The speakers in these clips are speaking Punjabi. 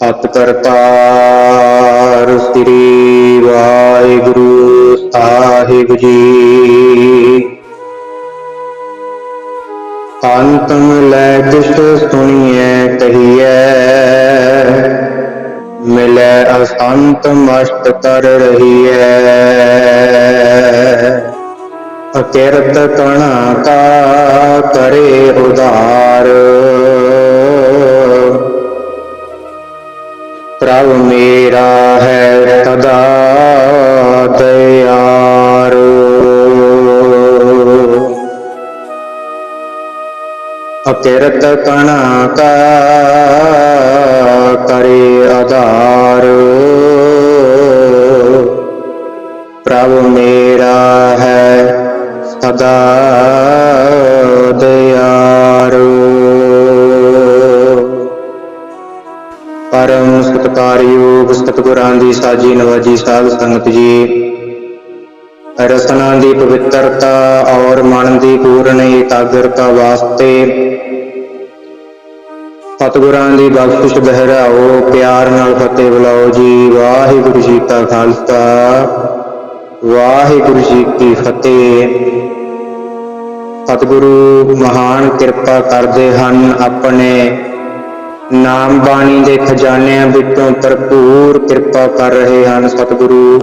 ਅਤ ਕਰਤਾਰ ਸ੍ਰੀ ਵਾਹਿਗੁਰੂ ਸਾਹਿਬ ਜੀ। ਅੰਤਮ ਲੈ ਕਿਸ ਸੁਣੀਐ ਕਹੀਐ, ਮਿਲੈ ਅਸੰਤ ਮਸਤ ਕਰ ਰਹੀਐ। ਅਕਿਰਤ ਕਣਾ ਕਾ ਕਰੇ ਉਧਾਰ। ਪ੍ਰਭ ਮੇਰਾ ਹੈ ਤਦਾ ਦਿਆਰ ਅਕਿਰਤ ਕਣਾ ਕਾ ਕਰੇ ਆਧਾਰ। ਪ੍ਰਭ ਮੇਰਾ ਹੈ ਸਦਾ ਸਤਕਾਰਯੋਗ ਸਤਿਗੁਰਾਂ ਦੀ ਸਾਜੀ ਨਵਾਜੀ ਸਾਧ ਸੰਗਤ ਜੀ। ਰਸਨਾ ਦੀ ਪਵਿੱਤਰਤਾ ਔਰ ਮਨ ਦੀ ਪੂਰਨ ਇਕਾਗਰਤਾ ਵਾਸਤੇ ਸਤਿਗੁਰਾਂ ਦੀ ਬਖਸ਼ਿਸ਼ ਬਹਿਰਾਓ, ਪਿਆਰ ਨਾਲ ਫਤਿਹ ਬੁਲਾਓ ਜੀ। ਵਾਹਿਗੁਰੂ ਜੀ ਕਾ ਖਾਲਸਾ, ਵਾਹਿਗੁਰੂ ਜੀ ਕੀ ਫਤਿਹ। ਸਤਿਗੁਰੂ ਮਹਾਨ ਕਿਰਪਾ ਕਰਦੇ ਹਨ ਆਪਣੇ ਨਾਮ ਬਾਣੀ ਦੇ ਖਜ਼ਾਨਿਆਂ ਵਿੱਚੋਂ ਭਰਪੂਰ ਕਿਰਪਾ ਕਰ ਰਹੇ ਹਨ ਸਤਿਗੁਰੂ।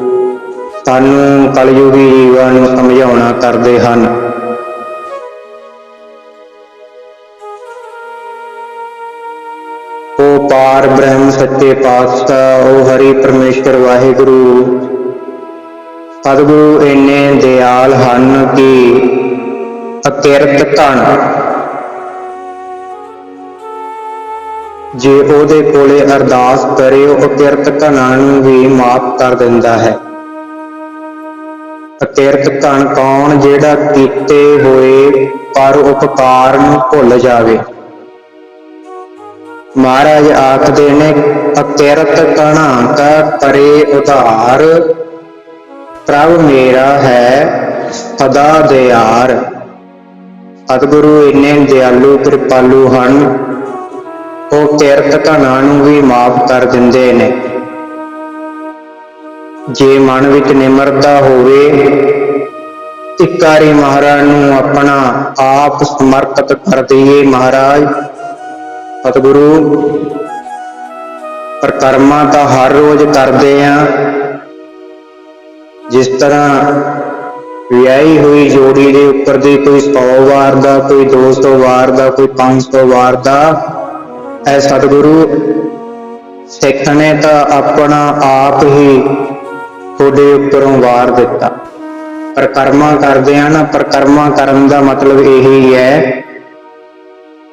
ਸਾਨੂੰ ਕਲਯੁਗੀ ਜੀਵਾਂ ਨੂੰ ਸਮਝਾਉਣਾ ਕਰਦੇ ਹਨ। ਉਹ ਪਾਰ ਬ੍ਰਹਮ ਸੱਚੇ ਪਾਤਸ਼ਾਹ, ਉਹ ਹਰੀ ਪਰਮੇਸ਼ਰ ਵਾਹਿਗੁਰੂ। ਸਤਿਗੁਰੂ, ਇੰਨੇ ਦਿਆਲ ਹਨ ਕਿ ਅਕਿਰਤ ਧਨ ਜੇ ਉਹਦੇ ਕੋਲੇ ਅਰਦਾਸ ਕਰੇ ਉਹ ਅਕਿਰਤ ਧਨਾਂ ਨੂੰ ਵੀ ਮਾਫ ਕਰ ਦਿੰਦਾ ਹੈ। ਅਕਿਰਤ ਧਨ ਕੌਣ ਜਿਹੜਾ ਕੀਤੇ ਹੋਏ ਪਰ ਉਪਕਾਰ ਨੂੰ ਭੁੱਲ ਜਾਵੇ? ਮਹਾਰਾਜ ਆਖਦੇ ਨੇ ਅਕਿਰਤ ਕਣਾ ਕਾ ਕਰੇ ਉਧਾਰ, ਪ੍ਰਭ ਮੇਰਾ ਹੈ ਸਦਾ ਦਿਆਰ। ਸਤਿਗੁਰੂ ਇੰਨੇ ਦਿਆਲੂ, ਕਿਰਪਾਲੂ ਹਨ ਉਹ ਕਿਰਤ ਧਨਾਂ ਨੂੰ ਵੀ ਮਾਫ ਕਰ ਦਿੰਦੇ ਨੇ। ਜੇ ਮਨ ਵਿੱਚ ਨਿਮਰਤਾ ਹੋਵੇ ਇਕਾਰੀ ਮਹਾਰਾਜ ਨੂੰ ਆਪਣਾ ਆਪ ਸਮਰਪਿਤ ਕਰ ਦਈਏ ਮਹਾਰਾਜ। ਸਤਿਗੁਰੂ ਪਰ ਤਾਂ ਹਰ ਰੋਜ਼ ਕਰਦੇ ਆ। ਜਿਸ ਤਰ੍ਹਾਂ ਵਿਆਹੀ ਹੋਈ ਜੋੜੀ ਦੇ ਉੱਪਰ ਦੀ ਕੋਈ 100 ਵਾਰ ਦਾ, ਕੋਈ 200 ਵਾਰ ਦਾ, ਕੋਈ 500 ਵਾਰ ਦਾ ਐ ਸਤਿਗੁਰੂ, ਸਿੱਖ ਨੇ ਤਾਂ ਆਪਣਾ ਆਪ ਹੀ ਤੁਹਾਡੇ ਉੱਪਰੋਂ ਵਾਰ ਦਿੱਤਾ। ਪਰ ਕਰਦੇ ਆ ਨਾ ਪਰ ਕਰਨ ਦਾ ਮਤਲਬ ਇਹ ਹੀ ਹੈ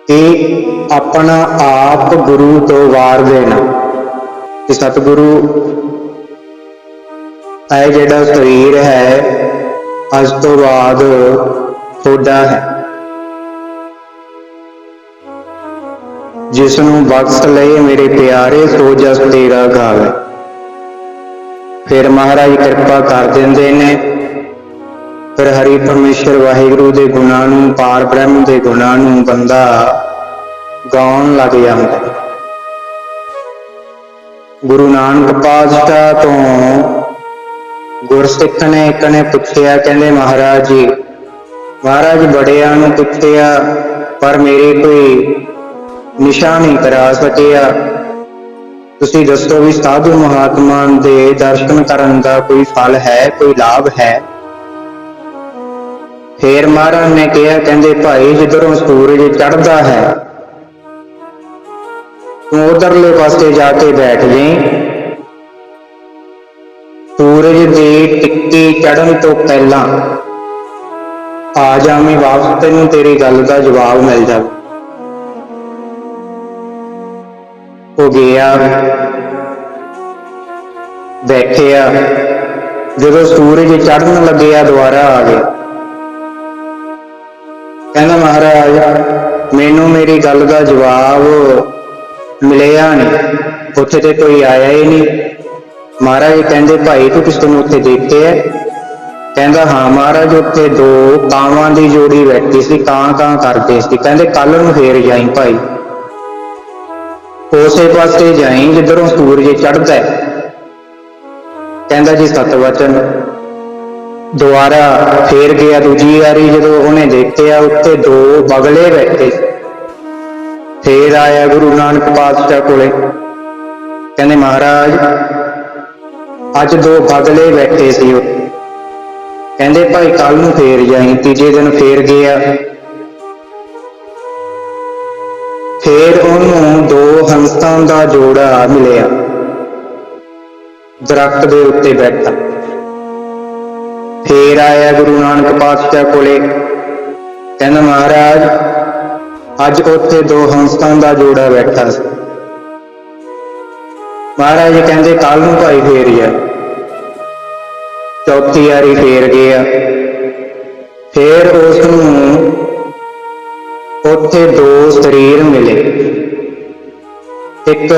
ਕਿ ਆਪਣਾ ਆਪ ਗੁਰੂ ਤੋਂ ਵਾਰ ਦੇਣਾ। ਕਿ ਸਤਿਗੁਰੂ, ਇਹ ਜਿਹੜਾ ਸਰੀਰ ਹੈ, ਅੱਜ ਤੋਂ ਬਾਅਦ ਤੁਹਾਡਾ ਹੈ। ਜਿਸ ਨੂੰ ਬਖਸ਼ ਲਏ ਮੇਰੇ ਪਿਆਰੇ ਸੋ ਜਸ ਤੇਰਾ ਗਾਵੇ ਫਿਰ ਮਹਾਰਾਜ ਕਿਰਪਾ ਕਰ ਦਿੰਦੇ ਨੇ। ਫਿਰ ਹਰੀ ਪਰਮੇਸ਼ਰ ਵਾਹਿਗੁਰੂ ਦੇ ਗੁਣਾਂ ਨੂੰ, ਪਾਰ ਬ੍ਰਹਮ ਦੇ ਗੁਣਾਂ ਨੂੰ ਬੰਦਾ ਗਾਉਣ ਲੱਗ ਜਾਂਦਾ ਗੁਰੂ ਨਾਨਕ ਪਾਤਸ਼ਾਹ ਤੋਂ ਗੁਰਸਿੱਖ ਨੇ ਇੱਕ ਨੇ ਪੁੱਛਿਆ, ਕਹਿੰਦੇ ਮਹਾਰਾਜ ਜੀ, ਮਹਾਰਾਜ ਬੜਿਆਂ ਨੂੰ ਪੁੱਛਿਆ, ਪਰ ਮੇਰੇ ਕੋਈ ਨਿਸ਼ਾ ਨਹੀਂ ਕਰਾ ਸਕਿਆ ਤੁਸੀਂ ਦੱਸੋ ਵੀ ਸਾਧੂ ਮਹਾਤਮਾ ਦੇ ਦਰਸ਼ਨ ਕਰਨ ਦਾ ਕੋਈ ਫਲ ਹੈ, ਕੋਈ ਲਾਭ ਹੈ? ਫੇਰ ਮਹਾਰਾਜ ਨੇ ਕਿਹਾ, ਕਹਿੰਦੇ, ਭਾਈ, ਜਿੱਧਰੋਂ ਸੂਰਜ ਚੜ੍ਹਦਾ ਹੈ, ਤੂੰ ਉਧਰਲੇ ਪਾਸੇ ਜਾ ਕੇ ਬੈਠ ਜਾਈਂ। ਸੂਰਜ ਦੀ ਟਿੱਕੀ ਚੜ੍ਹਨ ਤੋਂ ਪਹਿਲਾਂ ਆ ਜਾਵੇਂ, ਵਾਪਸ ਤੈਨੂੰ ਤੇਰੀ ਗੱਲ ਦਾ ਜਵਾਬ ਮਿਲ ਜਾਵੇ। ਉਹ ਗਿਆ ਬੈਠਿਆ ਜਦੋਂ ਸੂਰਜ ਚੜ੍ਹਨ ਲੱਗਿਆ ਦੁਬਾਰਾ ਆ ਗਿਆ। ਕਹਿੰਦਾ, ਮਹਾਰਾਜ, ਮੈਨੂੰ ਮੇਰੀ ਗੱਲ ਦਾ ਜਵਾਬ ਮਿਲਿਆ ਨਹੀਂ। ਉੱਥੇ ਤੇ ਕੋਈ ਆਇਆ ਹੀ ਨਹੀਂ। ਮਹਾਰਾਜ ਕਹਿੰਦੇ, ਭਾਈ, ਤੂੰ ਕਿਸ ਨੂੰ ਉੱਥੇ ਦੇਖਿਆ ਕਹਿੰਦਾ, ਹਾਂ, ਮਹਾਰਾਜ, ਉੱਥੇ ਦੋ ਕਾਵਾਂ ਦੀ ਜੋੜੀ ਬੈਠੀ ਸੀ ਕਾਂ ਕਾਂ ਕਰਦੇ ਸੀ। ਕਹਿੰਦੇ ਕੱਲ ਨੂੰ ਫੇਰ ਜਾਈ, ਭਾਈ। ਉਸੇ ਪਾਸੇ ਜਾਈਂ ਜਿੱਧਰੋਂ ਸੂਰਜ ਚੜ੍ਹਦਾ ਹੈ। ਕਹਿੰਦਾ ਜੀ ਸਤ ਵਚਨ ਦੁਬਾਰਾ ਫੇਰ ਗਿਆ ਦੂਜੀ ਵਾਰੀ ਜਦੋਂ ਉਹਨੇ ਦੇਖਿਆ ਉੱਤੇ ਦੋ ਬਗਲੇ ਬੈਠੇ। ਫੇਰ ਆਇਆ ਗੁਰੂ ਨਾਨਕ ਪਾਤਸ਼ਾਹ ਕੋਲੇ। ਕਹਿੰਦੇ, ਮਹਾਰਾਜ, ਅੱਜ ਦੋ ਬਗਲੇ ਬੈਠੇ ਸੀ ਉਹ। ਕਹਿੰਦੇ, ਭਾਈ ਕੱਲ ਨੂੰ ਫੇਰ ਜਾਈਂ, ਤੀਜੇ ਦਿਨ ਫੇਰ ਗਿਆ। ਫੇਰ ਉਹਨੂੰ ਦੋ ਹੰਸਾਂ ਦਾ ਜੋੜਾ ਮਿਲਿਆ। ਦਰਖਤ ਦੇ ਉੱਤੇ ਬੈਠਾ। ਫੇਰ ਆਇਆ ਗੁਰੂ ਨਾਨਕ ਪਾਤਸ਼ਾਹ ਕੋਲੇ। ਕਹਿੰਦਾ, ਮਹਾਰਾਜ, ਅੱਜ ਉੱਥੇ ਦੋ ਹੰਸਾਂ ਦਾ ਜੋੜਾ ਬੈਠਾ ਸੀ। ਮਹਾਰਾਜ ਕਹਿੰਦੇ ਕੱਲ ਨੂੰ ਭਾਈ ਫੇਰ ਜਾ ਚੌਥੀ ਵਾਰੀ ਫੇਰ ਗਿਆ। ਫੇਰ ਉਸ ਨੂੰ ਉੱਥੇ ਦੋ ਸਰੀਰ ਮਿਲੇ। ਇੱਕ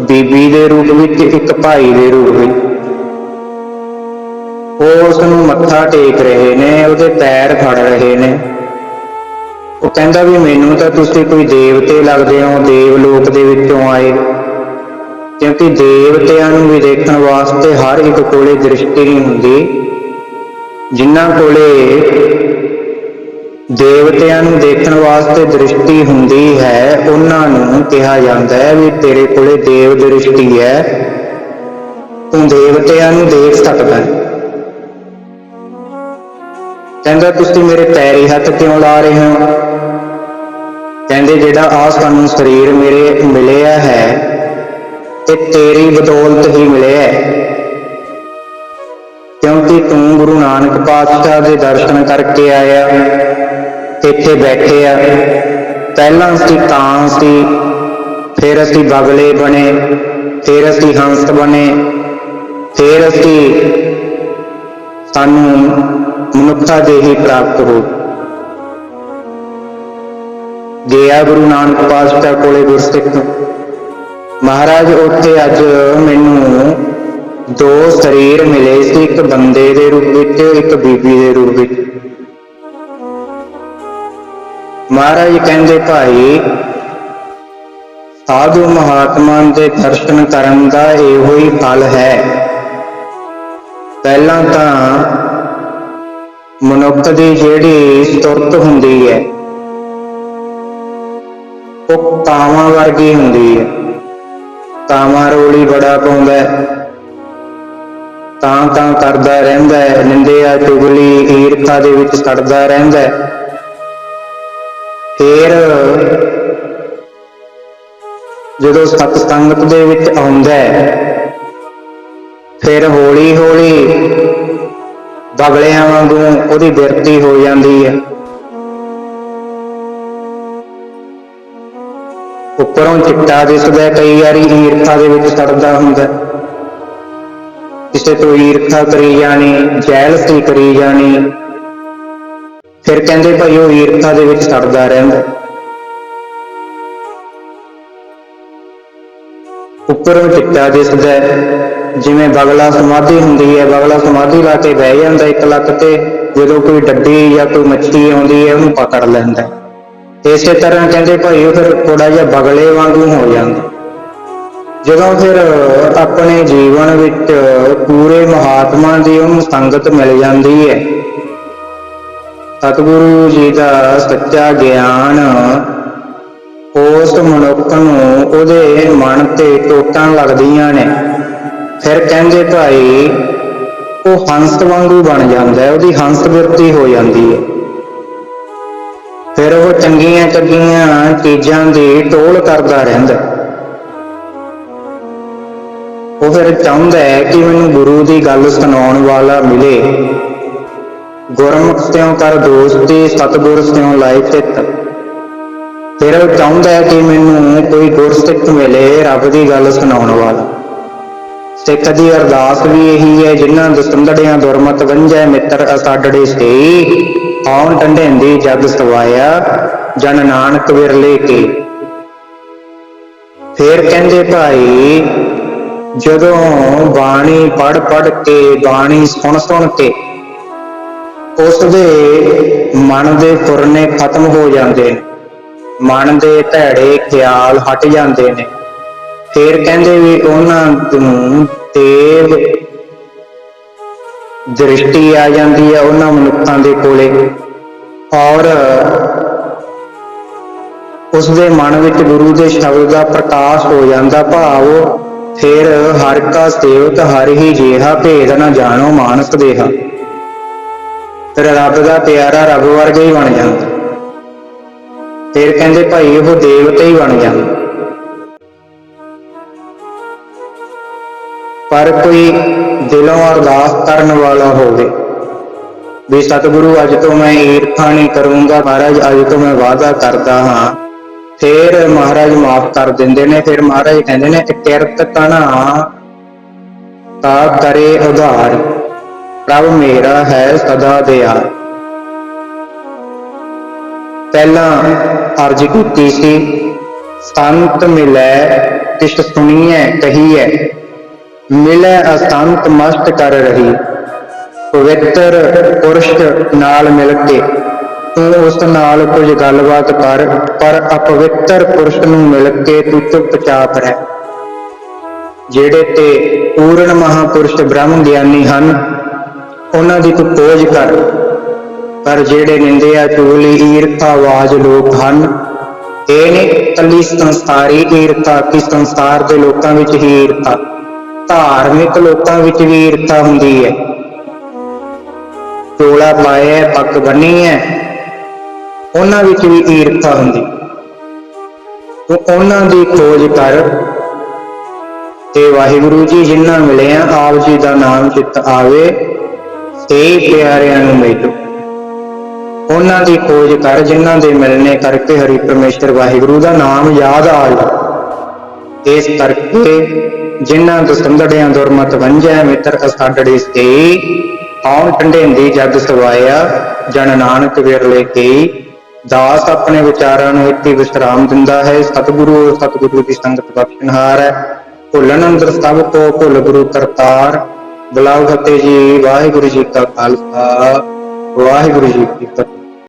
ਬੀਬੀ ਦੇ ਰੂਪ ਵਿੱਚ, ਇੱਕ ਭਾਈ ਦੇ ਰੂਪ ਵਿੱਚ। ਉਹ ਉਸ ਨੂੰ ਮੱਥਾ ਟੇਕ ਰਹੇ ਨੇ, ਉਹਦੇ ਪੈਰ ਫੜ ਰਹੇ ਨੇ। ਉਹ ਕਹਿੰਦਾ ਵੀ ਮੈਨੂੰ ਤਾਂ ਤੁਸੀਂ ਕੋਈ ਦੇਵਤੇ ਲੱਗਦੇ ਹੋ, ਦੇਵ ਲੋਕ ਦੇ ਵਿੱਚੋਂ ਆਏ। ਕਿਉਂਕਿ ਦੇਵਤਿਆਂ ਨੂੰ ਵੀ ਦੇਖਣ ਵਾਸਤੇ ਹਰ ਇੱਕ ਕੋਲੇ ਦ੍ਰਿਸ਼ਟੀ ਨਹੀਂ ਹੁੰਦੀ। ਜਿਨ੍ਹਾਂ ਕੋਲੇ ਦੇਵਤਿਆਂ ਨੂੰ ਦੇਖਣ ਵਾਸਤੇ ਦ੍ਰਿਸ਼ਟੀ ਹੁੰਦੀ ਹੈ, ਉਹਨਾਂ ਨੂੰ ਕਿਹਾ ਜਾਂਦਾ ਹੈ ਵੀ ਤੇਰੇ ਕੋਲੇ ਦੇਵ ਦ੍ਰਿਸ਼ਟੀ ਹੈ। ਤੂੰ ਦੇਵਤਿਆਂ ਨੂੰ ਦੇਖ ਸਕਦਾ ਹੈ। ਕਹਿੰਦਾ, ਤੁਸੀਂ ਮੇਰੇ ਪੈਰੀ ਹੱਥ ਕਿਉਂ ਲਾ ਰਹੇ ਹੋ? ਕਹਿੰਦੇ, ਜਿਹੜਾ ਆ ਸਾਨੂੰ ਸਰੀਰ ਮੇਰੇ ਮਿਲਿਆ ਹੈ, ਤੇ ਤੇਰੀ ਬਦੌਲਤ ਹੀ ਮਿਲਿਆ ਹੈ। ਕਿਉਂਕਿ ਤੂੰ ਗੁਰੂ ਨਾਨਕ ਪਾਤਸ਼ਾਹ ਦੇ ਦਰਸ਼ਨ ਕਰਕੇ ਆਇਆ। ਇੱਥੇ ਬੈਠੇ ਆ। ਪਹਿਲਾਂ ਅਸੀਂ ਕਾਂ ਸੀ, ਫਿਰ ਅਸੀਂ ਬਗਲੇ ਬਣੇ, ਫਿਰ ਅਸੀਂ ਹੰਸ ਬਣੇ, ਫਿਰ ਅਸੀਂ ਸਾਨੂੰ ਮਨੁੱਖਤਾ ਦੇ ਹੀ ਪ੍ਰਾਪਤ ਹੋ ਗਿਆ। ਗੁਰੂ ਨਾਨਕ ਪਾਤਸ਼ਾਹ ਕੋਲੇ ਗੁਰਸਿੱਖ। ਮਹਾਰਾਜ, ਉੱਥੇ ਅੱਜ ਮੈਨੂੰ ਦੋ ਸਰੀਰ ਮਿਲੇ ਸੀ, ਇੱਕ ਬੰਦੇ ਦੇ ਰੂਪ ਵਿੱਚ, ਇੱਕ ਬੀਬੀ ਦੇ ਰੂਪ ਵਿੱਚ। ਮਹਾਰਾਜ ਕਹਿੰਦੇ ਭਾਈ, ਸਾਧੂ ਮਹਾਤਮਾ ਦੇ ਦਰਸ਼ਨ ਕਰਨ ਦਾ ਇਹੋ ਹੀ ਫਲ ਹੈ। ਪਹਿਲਾਂ ਤਾਂ ਮਨੁੱਖ ਦੀ ਜਿਹੜੀ ਸੁਰਤ ਹੁੰਦੀ ਹੈ, ਉਹ ਕਾਵਾਂ ਵਰਗੀ ਹੁੰਦੀ ਹੈ। ਕਾਵਾਂ ਰੋਲੀ ਬੜਾ ਪਾਉਂਦਾ ਤਾਂ ਤਾਂ ਕਰਦਾ ਰਹਿੰਦਾ ਨਿੰਦਿਆ, ਚੁਗਲੀ, ਈਰਖਾ ਦੇ ਵਿੱਚ ਸੜਦਾ ਰਹਿੰਦਾ ਫਿਰ ਜਦੋਂ ਸਤ ਸੰਗਤ ਦੇ ਵਿੱਚ ਆਉਂਦਾ ਹੈ, ਫਿਰ ਹੌਲੀ ਹੌਲੀ ਬਗਲਿਆਂ ਵਾਂਗੂ ਉਹਦੀ ਬਿਰਤੀ ਹੋ ਜਾਂਦੀ ਹੈ। ਉੱਪਰੋਂ ਚਿੱਟਾ ਦਿਸਦਾ ਕਈ ਵਾਰੀ ਈਰਖਾ ਦੇ ਵਿੱਚ ਸੜਦਾ ਹੁੰਦਾ ਕਿਸੇ ਤੋਂ ਈਰਖਾ ਕਰੀ ਜਾਣੀ, ਜੈਲਸੀ ਕਰੀ ਜਾਣੀ ਫਿਰ ਕਹਿੰਦੇ ਭਾਈ ਉਹ ਈਰਖਾ ਦੇ ਵਿੱਚ ਸੜਦਾ ਰਹਿੰਦਾ। ਉੱਪਰੋਂ ਚਿੱਟਾ ਦਿਸਦਾ ਜਿਵੇਂ ਬਗਲਾ ਸਮਾਧੀ ਹੁੰਦੀ ਹੈ, ਬਗਲਾ ਸਮਾਧੀ ਲਾ ਕੇ ਬਹਿ ਜਾਂਦਾ ਇੱਕ ਲੱਕ ਤੇ, ਜਦੋਂ ਕੋਈ ਡੱਡੀ ਜਾਂ ਕੋਈ ਮੱਛੀ ਆਉਂਦੀ ਹੈ, ਉਹਨੂੰ ਪਕੜ ਲੈਂਦਾ ਇਸੇ ਤਰ੍ਹਾਂ ਕਹਿੰਦੇ ਭਾਈ ਉਹ ਫਿਰ ਥੋੜਾ ਜਿਹਾ ਬਗਲੇ ਵਾਂਗੂ ਹੋ ਜਾਂਦਾ ਜਦੋਂ ਫਿਰ ਆਪਣੇ ਜੀਵਨ ਵਿੱਚ ਪੂਰੇ ਮਹਾਤਮਾ ਦੀ ਉਹਨੂੰ ਸੰਗਤ ਮਿਲ ਜਾਂਦੀ ਹੈ ਸਤਿਗੁਰੂ ਜੀ ਦਾ ਸੱਚਾ ਗਿਆਨ ਉਸ ਮਨੁੱਖ ਨੂੰ ਉਹਦੇ ਮਨ ਤੇ ਟੋਟਾਂ ਲੱਗਦੀਆਂ ਨੇ। ਫਿਰ ਕਹਿੰਦੇ ਭਾਈ, ਉਹ ਹੰਸ ਵਾਂਗੂ ਬਣ ਜਾਂਦਾ ਹੈ, ਉਹਦੀ ਹੰਸ ਬਿਰਤੀ ਹੋ ਜਾਂਦੀ ਹੈ। ਫਿਰ ਉਹ ਚੰਗੀਆਂ ਚੰਗੀਆਂ ਚੀਜ਼ਾਂ ਦੀ ਟੋਲ ਕਰਦਾ ਰਹਿੰਦਾ ਉਹ ਫਿਰ ਚਾਹੁੰਦਾ ਹੈ ਕਿ ਮੈਨੂੰ ਗੁਰੂ ਦੀ ਗੱਲ ਸੁਣਾਉਣ ਵਾਲਾ ਮਿਲੇ। ਗੁਰਮੁਖ ਸਿਉ ਕਰ ਦੋਸਤੀ ਸਤਿਗੁਰ ਸਿਉ ਲਾਇ ਚਿੱਤ ਫਿਰ ਚਾਹੁੰਦਾ ਹੈ ਕਿ ਮੈਨੂੰ ਕੋਈ ਗੁਰਸਿੱਖ ਮਿਲੇ ਰੱਬ ਦੀ ਗੱਲ ਸੁਣਾਉਣ ਵਾਲਾ। ਸਿੱਖ ਦੀ ਅਰਦਾਸ ਵੀ ਇਹੀ ਹੈ, ਜਿਨ੍ਹਾਂ ਦਸੰਦੜਿਆਂ ਦੁਰਮਤ ਵੰਝੈ ਮਿੱਤਰ ਅਸਾਡੜੇ ਸੇ ਆਉਣ ਢੰਢੇਂਦੀ ਜਗ ਸਵਾਇਆ, ਜਨ ਨਾਨਕ ਵਿਰਲੇ ਕੇ। ਫੇਰ ਕਹਿੰਦੇ ਭਾਈ, ਜਦੋਂ ਬਾਣੀ ਪੜ ਪੜ ਕੇ, ਬਾਣੀ ਸੁਣ ਸੁਣ ਕੇ ਉਸ ਦੇ ਮਨ ਦੇ ਪੁਰਨੇ ਖਤਮ ਹੋ ਜਾਂਦੇ ਨੇ। ਮਨ ਦੇ ਧੜੇ ਖਿਆਲ ਹਟ ਜਾਂਦੇ ਨੇ। ਫੇਰ ਕਹਿੰਦੇ ਵੀ ਉਹਨਾਂ ਨੂੰ ਦੇਵ ਦ੍ਰਿਸ਼ਟੀ ਆ ਜਾਂਦੀ ਹੈ ਉਹਨਾਂ ਮਨੁੱਖਾਂ ਦੇ ਕੋਲੇ। ਔਰ ਉਸ ਦੇ ਮਨ ਵਿੱਚ ਗੁਰੂ ਦੇ ਸ਼ਬਦ ਦਾ ਪ੍ਰਕਾਸ਼ ਹੋ ਜਾਂਦਾ ਭਾਵ, ਫਿਰ ਹਰ ਕਾ ਸੇਵਕ ਹਰ ਹੀ ਜੇਹਾ ਭੇਦ ਨਾ ਜਾਣੋ ਮਾਨਸ ਦੇਹਾ। ਫਿਰ ਰੱਬ ਦਾ ਪਿਆਰਾ ਰੱਬ ਵਰਗਾ ਹੀ ਬਣ ਜਾਂਦਾ ਫਿਰ ਕਹਿੰਦੇ ਭਾਈ ਉਹ ਦੇਵਤੇ ਹੀ ਬਣ ਜਾਂਦਾ ਪਰ ਕੋਈ ਦਿਲੋਂ ਅਰਦਾਸ ਕਰਨ ਵਾਲਾ ਹੋਵੇ ਵੀ ਸਤਿਗੁਰੂ ਅੱਜ ਤੋਂ ਮੈਂ ਈਰਖਾ ਨਹੀਂ ਕਰੂੰਗਾ, ਮਹਾਰਾਜ ਅੱਜ ਤੋਂ ਮੈਂ ਵਾਅਦਾ ਕਰਦਾ ਹਾਂ। ਫਿਰ ਮਹਾਰਾਜ ਮਾਫ ਕਰ ਦਿੰਦੇ ਨੇ, ਫਿਰ ਮਹਾਰਾਜ ਕਹਿੰਦੇ ਨੇ ਕਿ ਕਿਰਤ ਕਣਾ ਤਾ ਕਰੇ ਉਧਾਰ। ਪ੍ਰਭ ਮੇਰਾ ਹੈ ਸਦਾ ਦਿਆਲ ਪਹਿਲਾਂ ਅਰਜ ਕੀਤੀ ਸੀ, ਸੰਤ ਮਿਲੈ ਤਿਸ ਸੁਣੀਐ, ਕਹੀਐ, ਮਿਲੈ ਅਸੰਤ ਮਸਤ ਕਰ ਰਹੀ, ਪਵਿੱਤਰ ਪੁਰਸ਼ ਨਾਲ ਮਿਲ ਕੇ, ਤੂੰ ਉਸ ਨਾਲ ਕੁਝ ਗੱਲਬਾਤ ਕਰ, ਪਰ ਅਪਵਿੱਤਰ ਪੁਰਸ਼ ਨੂੰ ਮਿਲ ਕੇ ਤੂੰ ਚੁੱਪਚਾਪ ਰਹਿ। ਜਿਹੜੇ ਤੇ ਪੂਰਨ ਮਹਾਪੁਰਸ਼ ਬ੍ਰਹਮ ਗਿਆਨੀ ਹਨ ਉਹਨਾਂ ਦੀ ਤੂੰ ਖੋਜ ਕਰ। ਪਰ ਜਿਹੜੇ ਨਿੰਦਿਆ ਚੁਗਲੀ ਈਰਖਾਵਾਜ ਲੋਕ ਹਨ ਇਹ ਨੇ ਕੱਲੀ ਸੰਸਾਰੀ ਈਰਖਾ ਕਿ ਸੰਸਾਰ ਦੇ ਲੋਕਾਂ ਵਿੱਚ ਹੀ ਈਰਖਾ। ਧਾਰਮਿਕ ਲੋਕਾਂ ਵਿੱਚ ਵੀ ਈਰਖਾ ਹੁੰਦੀ ਹੈ। ਚੋਲਾ ਪਾਇਆ ਹੈ, ਪੱਗ ਬੰਨੀ ਹੈ ਉਹਨਾਂ ਵਿੱਚ ਵੀ ਈਰਖਾ ਹੁੰਦੀ। ਤੂੰ ਉਹਨਾਂ ਦੀ ਖੋਜ ਕਰ। ਤੇ ਵਾਹਿਗੁਰੂ ਜੀ ਜਿੰਨਾ ਮਿਲਿਆ ਆਪ ਜੀ ਦਾ ਨਾਮ ਚਿੱਤ ਆਵੇ। ਤੇ ਪਿਆਰਿਆਂ ਨੂੰ ਮਿਲੋ। ਉਹਨਾਂ ਦੀ ਖੋਜ ਕਰ, ਜਿਨ੍ਹਾਂ ਦੇ ਮਿਲਣੇ ਕਰਕੇ ਹਰੀ ਪਰਮੇਸ਼ਰ ਵਾਹਿਗੁਰੂ ਦਾ ਨਾਮ ਯਾਦ ਆ ਜਾਏ ਇਸ ਕਰਕੇ ਜਿਨ੍ਹਾਂ ਦਸੰਦੜਿਆਂ ਦੁਰਮਤ ਵੰਜੈ ਮਿੱਤਰ ਅਸਾਡੜੇ ਸੇ ਆਉਣ ਠੰਡੇਂਦੀ ਜਗ ਸਵਾਇਆ, ਜਨ ਨਾਨਕ ਵਿਰਲੇ ਕੇ ਦਾਸ ਆਪਣੇ ਵਿਚਾਰਾਂ ਨੂੰ ਇੱਥੇ ਵਿਸਰਾਮ ਦਿੰਦਾ ਹੈ। ਸਤਿਗੁਰੂ ਸਤਿਗੁਰੂ ਦੀ ਸੰਗਤ ਬਖਸ਼ਣਹਾਰ ਹੈ। ਭੁੱਲਣ ਅੰਦਰ ਸਭ ਕੋ ਭੁੱਲ ਗੁਰੂ ਕਰਤਾਰ। ਗੁਲਾਮ ਫਤਿਹ ਜੀ ਵਾਹਿਗੁਰੂ ਜੀ ਕਾ ਖਾਲਸਾ ਵਾਹਿਗੁਰੂ ਜੀ ਕੀ ਫਤਿਹ।